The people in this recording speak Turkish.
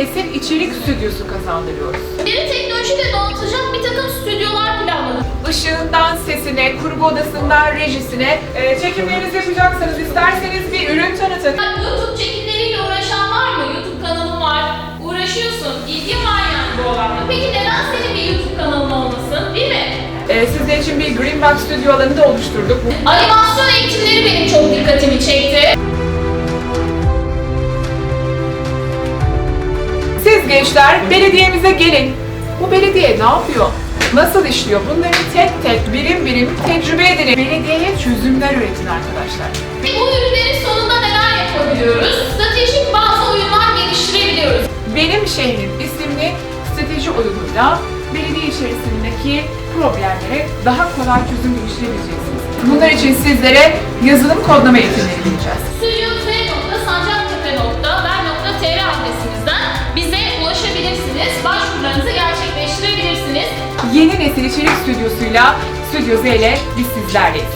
Yeni nesil içerik stüdyosu kazandırıyoruz. deri teknolojiyle donatacak bir takım stüdyolar planladık. Işığından sesine, kurgu odasından rejisine, e, çekimlerinizi yapacaksanız isterseniz bir ürün tanıtın. Yani YouTube çekimleriyle uğraşan var mı? YouTube kanalım var. Uğraşıyorsun. İlgin var yani bu alanda. Peki neden senin bir YouTube kanalın olmasın? Değil mi? E, sizler için bir Green Box stüdyo alanı da oluşturduk. Animasyon eğitimleri gençler belediyemize gelin. Bu belediye ne yapıyor? Nasıl işliyor? Bunları tek tek, birim birim tecrübe edin. Belediyeye çözümler üretin arkadaşlar. Bu ürünlerin sonunda neler yapabiliyoruz? Stratejik bazı oyunlar geliştirebiliyoruz. Benim Şehrim isimli strateji oyunuyla belediye içerisindeki problemlere daha kolay çözüm geliştirebileceksiniz. Bunlar için sizlere yazılım kodlama eğitimleri vereceğiz. Ulaşabilirsiniz. Başvurularınızı gerçekleştirebilirsiniz. Yeni nesil içerik stüdyosuyla Stüdyo Z ile biz sizlerleyiz.